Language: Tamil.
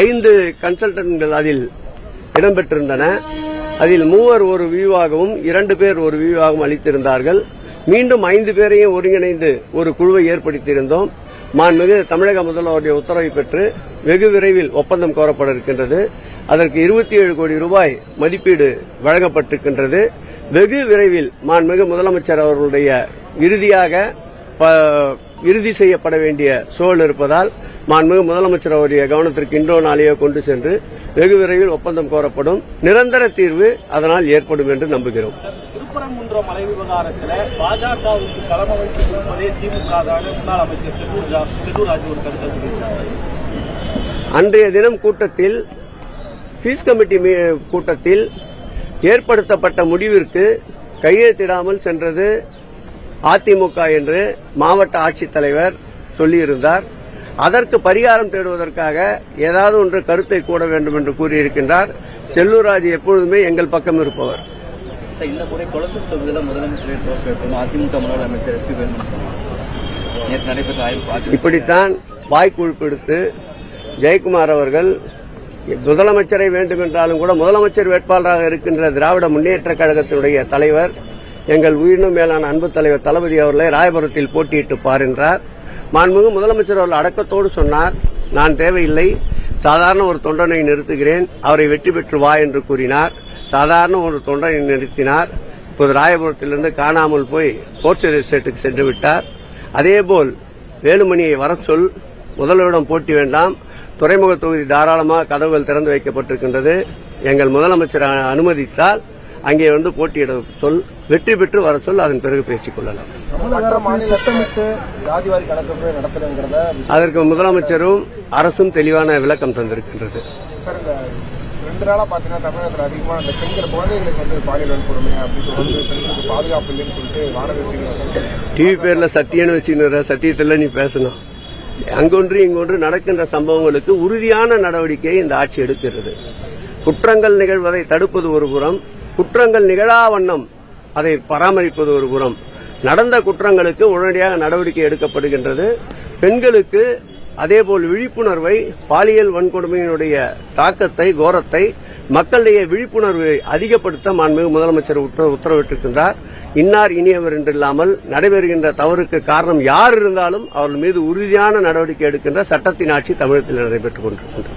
ஐந்து கன்சல்டன்ட்கள் அதில் இடம்பெற்றிருந்தன. அதில் மூவர் ஒரு வியூவாகவும் இரண்டு பேர் ஒரு வியூவாகவும் அளித்திருந்தார்கள். மீண்டும் ஐந்து பேரையும் ஒருங்கிணைந்து ஒரு குழுவை ஏற்படுத்தியிருந்தோம். மாண்புமிகு தமிழக முதல்வருடைய உத்தரவை பெற்று வெகு விரைவில் ஒப்பந்தம் கோரப்பட இருக்கின்றது அதற்கு இருபத்தி ஏழு கோடி ரூபாய் மதிப்பீடு வழங்கப்பட்டிருக்கின்றது. வெகு விரைவில் மாண்புமிகு முதலமைச்சர் அவர்களுடைய இறுதியாக இறுதி செய்யப்பட வேண்டிய சூழல் இருப்பதால் மாண்புமிகு முதலமைச்சர் அவருடைய கவனத்திற்கு இன்றோ நாளையோ கொண்டு சென்று வெகு விரைவில் ஒப்பந்தம் கோரப்படும். நிரந்தர தீர்வு அதனால் ஏற்படும் என்று நம்புகிறோம். திருப்பரங்குன்றம் மலை விவகாரத்துல பாஜகவுக்கு களமமைத்து கொடுப்பதே திமுக முன்னாள் அமைச்சர் செல்லூர் ஒரு கருத்தை அன்றைய தினம் கூட்டத்தில் பீஸ் கமிட்டி கூட்டத்தில் ஏற்படுத்தப்பட்ட முடிவிற்கு கையெழுத்திடாமல் சென்றது அதிமுக என்று மாவட்ட ஆட்சித்தலைவர் சொல்லியிருந்தார். அதற்கு பரிகாரம் தேடுவதற்காக ஏதாவது ஒன்று கருத்தை கூட வேண்டும் என்று கூறியிருக்கின்றார். செல்லூர்ராஜ் எப்பொழுதுமே எங்கள் பக்கம் இருப்பவர். இந்த முறை குளத்தூர் தொகுதியில் முதலமைச்சரை அதிமுக முன்னாள் அமைச்சர் எஸ்பி வேலுமணி இப்படித்தான் வாய்க்குழுப்பெடுத்து ஜெயக்குமார் அவர்கள் முதலமைச்சரை வேண்டும் என்றாலும் கூட முதலமைச்சர் வேட்பாளராக இருக்கின்ற திராவிட முன்னேற்ற கழகத்தினுடைய தலைவர் எங்கள் உயிரினும் மேலான அன்பு தலைவர் தளபதி அவர்களை ராயபுரத்தில் போட்டியிட்டு பாருன்றார். மாண்புமிகு முதலமைச்சர் அவர்கள் அடக்கத்தோடு சொன்னார் நான் தேவையில்லை சாதாரண ஒரு தொண்டனை நிறுத்துகிறேன் அவரை வெற்றி பெற்று வா என்று கூறினார். சாதாரண ஒரு தொண்டனை நிறுத்தினார். இப்போது ராயபுரத்திலிருந்து காணாமல் போய் போர்ச்சுகல் எஸ்டேட்டுக்கு சென்று விட்டார். அதேபோல் வேலுமணியை வர சொல் முதல்வரிடம் போட்டி வேண்டாம். துறைமுக தொகுதி தாராளமாக கதவுகள் திறந்து வைக்கப்பட்டிருக்கின்றது. எங்கள் முதலமைச்சர் அனுமதித்தால் அங்கே வந்து போட்டியிட சொல் வெற்றி பெற்று வர சொல் அதன் பிறகு பேசிக் கொள்ளலாம். அதற்கு முதலமைச்சரும் அரசும் தெளிவான விளக்கம் தந்திருக்கின்றது. சார் இந்த ரெண்டு நாளா பாத்தீங்கன்னா தமிழகத்துல அதிகமா இந்த பெண்கள் குழந்தைகளுக்கு வந்து பாலியல் வன்கொடுமை அப்படின்னு சொல்லிட்டு பெண்களுக்கு பாதுகாப்பு இல்லைன்னு சொல்லிட்டு வானக சீனிவாசன் டிவி பேர்ல சத்தியன்னு வச்சுக்கிற சத்தியத்தில் நீ பேசணும். அங்கொன்று இங்கொன்று நடக்கின்ற சம்பவங்களுக்கு உறுதியான நடவடிக்கையை இந்த ஆட்சி எடுக்கிறது. குற்றங்கள் நிகழ்வதை தடுப்பது ஒரு புறம் குற்றங்கள் நிகழா வண்ணம் அதை பராமரிப்பது ஒரு புறம். நடந்த குற்றங்களுக்கு உடனடியாக நடவடிக்கை எடுக்கப்படுகின்றது. பெண்களுக்கு அதேபோல் விழிப்புணர்வை பாலியல் வன்கொடுமையினுடைய தாக்கத்தை கோரத்தை மக்களிடையே விழிப்புணர்வை அதிகப்படுத்த மாண்புமிகு முதலமைச்சர் உத்தர- உத்தரவிட்டிருக்கின்றார். இன்னார் இனியவர் என்றில்லாமல் நடைபெறுகின்ற தவறுக்கு காரணம் யார் இருந்தாலும் அவர்கள் மீது உறுதியான நடவடிக்கை எடுக்கின்ற சட்டத்தின் ஆட்சி தமிழகத்தில் நடைபெற்றுக் கொண்டிருக்கின்றது.